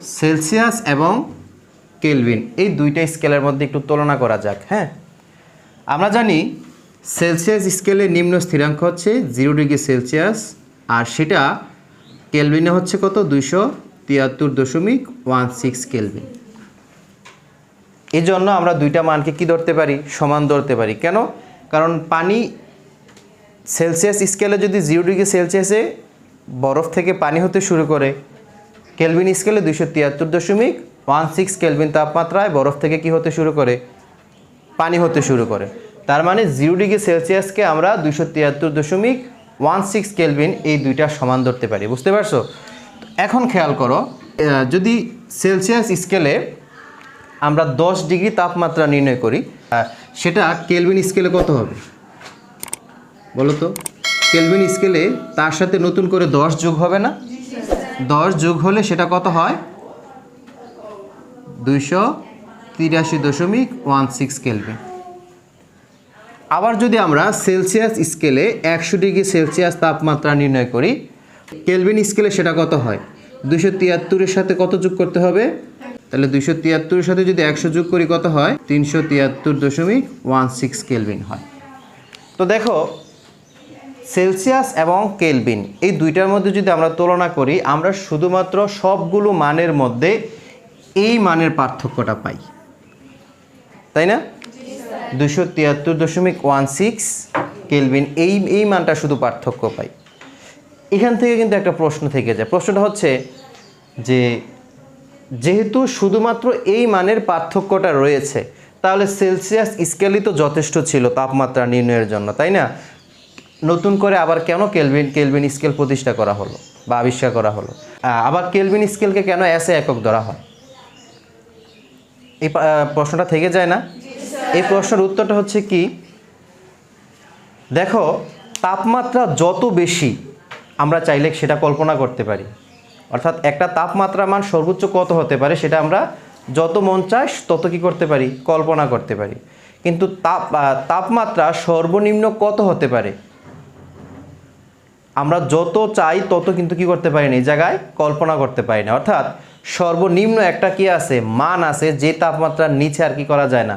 Celsius এবং kelvin, এই দুইটা স্কেলের মধ্যে একটু তুলনা করা যাক হ্যাঁ? আমরা জানি সেলসিয়াস স্কেলের নিম্ন স্থিরাঙ্ক হচ্ছে জিরো ডিগ্রি সেলসিয়াস, আর সেটা কেলভিনে হচ্ছে কত? দুইশো তিয়াত্তর দশমিক ওয়ান সিক্স কেলভিন। এই জন্য আমরা দুইটা মানকে কি ধরতে পারি? সমান ধরতে পারি। কেন? কারণ পানি সেলসিয়াস স্কেলে যদি জিরো ডিগ্রি সেলসিয়াসে বরফ থেকে পানি হতে শুরু করে কেলভিন স্কেলে দুইশো তিয়াত্তর দশমিক ওয়ান সিক্স কেলভিন তাপমাত্রায় বরফ থেকে কি হতে শুরু করে? পানি হতে শুরু করে। তার মানে জিরো ডিগ্রি সেলসিয়াসকে আমরা দুইশো তিয়াত্তর দশমিক ওয়ান সিক্স কেলভিন এই দুইটা সমান ধরতে পারি। বুঝতে পারছ? এখন খেয়াল করো যদি সেলসিয়াস স্কেলে আমরা দশ ডিগ্রি তাপমাত্রা নির্ণয় করি সেটা কেলভিন স্কেলে কত হবে? বলো তো। কেলভিন স্কেলে তার সাথে নতুন করে দশ যোগ হবে না? দশ যোগ হলে সেটা কত হয়? দুইশো তিরাশি দশমিক ওয়ান সিক্স কেলভিন। আবার যদি আমরা সেলসিয়াস স্কেলে একশো ডিগ্রি সেলসিয়াস তাপমাত্রা নির্ণয় করি, কেলভিন স্কেলে সেটা কত হয়? দুশো তিয়াত্তরের সাথে কত যোগ করতে হবে? তাহলে দুশো তিয়াত্তরের সাথে যদি একশো যোগ করি কত হয়? তিনশো তিয়াত্তর দশমিক ওয়ান সিক্স কেলভিন হয়। তো দেখো সেলসিয়াস এবং কেলভিন। এই দুইটার মধ্যে যদি আমরা তুলনা করি, আমরা শুধুমাত্র সবগুলো মানের মধ্যে এই মানের পার্থক্যটা পাই। তাই না? দুশো তিয়াত্তর দশমিক ওয়ান সিক্স কেলভিন, এই এই মানটা শুধু পার্থক্য পাই। এখান থেকে কিন্তু একটা প্রশ্ন থেকে যায়। প্রশ্নটা হচ্ছে যে, যেহেতু শুধুমাত্র এই মানের পার্থক্যটা রয়েছে, তাহলে সেলসিয়াস স্কেলই তো যথেষ্ট ছিল তাপমাত্রা নির্ণয়ের জন্য, তাই না? নতুন করে আবার কেন কেলভিন কেলভিন স্কেল প্রতিষ্ঠা করা হলো বা আবিষ্কার করা হলো? আবার কেলভিন স্কেলকে কেন এসে একক ধরা হয়? এই প্রশ্নটা থেকে যায় না? এই প্রশ্নের উত্তরটা হচ্ছে কি? দেখো, তাপমাত্রা যত বেশি আমরা চাইলে সেটা কল্পনা করতে পারি। অর্থাৎ একটা তাপমাত্রা মান সর্বোচ্চ কত হতে পারে সেটা আমরা যত মন চাই তত কি করতে পারি? কল্পনা করতে পারি। কিন্তু তাপ তাপমাত্রা সর্বনিম্ন কত হতে পারে? আমরা যত চাই তত কিন্তু কি করতে পারি না এই জায়গায় কল্পনা করতে পারি না অর্থাৎ সর্বনিম্ন একটা কি আছে? মান আছে যে তাপমাত্রার নিচে আর কি করা যায় না।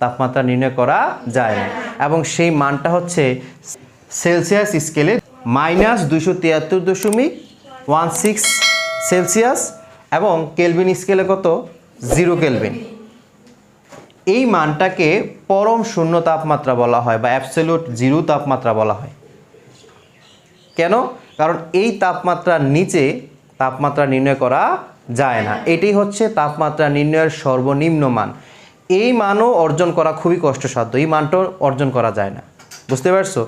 তাপমাত্রা নির্ণয় করা যায় না। এবং সেই মানটা হচ্ছে সেলসিয়াস স্কেলে মাইনাস দুশো তিয়াত্তর দশমিক ওয়ান সিক্স সেলসিয়াস এবং কেলভিন স্কেলে কত? Zero Kelvin. এই মানটাকে পরম শূন্য তাপমাত্রা বলা হয় বা অ্যাবসলিউট জিরো তাপমাত্রা বলা হয়। কেন? কারণ এই তাপমাত্রার নিচে তাপমাত্রা নির্ণয় করা যায় না। এটাই হচ্ছে তাপমাত্রা নির্ণয়ের সর্বনিম্ন মান। এই মানও অর্জন করা খুবই কষ্টসাধ্য। এই মানটাও অর্জন করা যায় না। বুঝতে পারছ?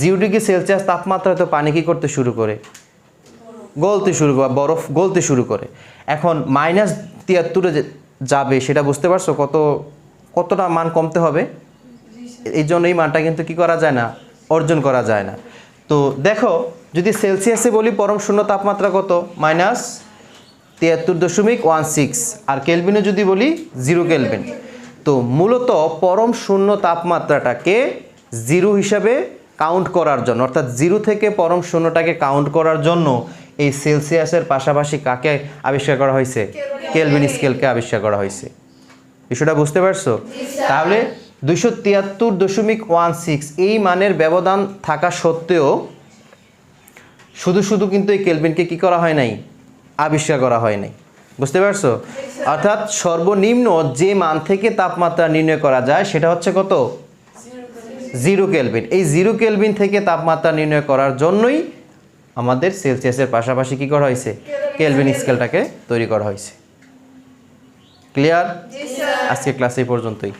জিরো ডিগ্রি সেলসিয়াস তাপমাত্রায় তো পানি কী করতে শুরু করে? গলতে শুরু করে বরফ গলতে শুরু করে। এখন মাইনাস তিয়াত্তরে যাবে সেটা বুঝতে পারছ? কত কতটা মান কমতে হবে? এই জন্য এই মানটা কিন্তু কি করা যায় না? অর্জন করা যায় না। তো দেখো যদি সেলসিয়াসে বলি পরম শূন্য তাপমাত্রা কত? মাইনাস তিয়াত্তর দশমিক ওয়ান সিক্স। আর কেলভিনে যদি বলি জিরো কেলভিন। তো মূলত পরম শূন্য তাপমাত্রাটাকে জিরো হিসাবে কাউন্ট করার জন্য অর্থাৎ জিরো থেকে পরম শূন্যটাকে কাউন্ট করার জন্য এই সেলসিয়াসের পাশাপাশি কাকে আবিষ্কার করা হয়েছে? কেলভিন। স্কেলকে আবিষ্কার করা হয়েছে। বিষয়টা বুঝতে পারছ? তাহলে দুইশো তিয়াত্তর দশমিক ওয়ান সিক্স। এই মানের ব্যবধান থাকা সত্ত্বেও শুধু শুধু কিন্তু এই কেলভিনকে কি করা হয় নাই? আবিষ্কার করা হয় নাই। বুঝতে পারছ? অর্থাৎ সর্বনিম্ন যে মান থেকে তাপমাত্রা নির্ণয় করা যায় সেটা হচ্ছে কত? Zero Kelvin. এই জিরো কেলভিন থেকে তাপমাত্রা নির্ণয় করার জন্যই আমাদের সেলসিয়াসের পাশাপাশি কি করা হয়েছে? কেলভিন স্কেলটাকে তৈরি করা হয়েছে। ক্লিয়ার? আজকে ক্লাস এই পর্যন্তই।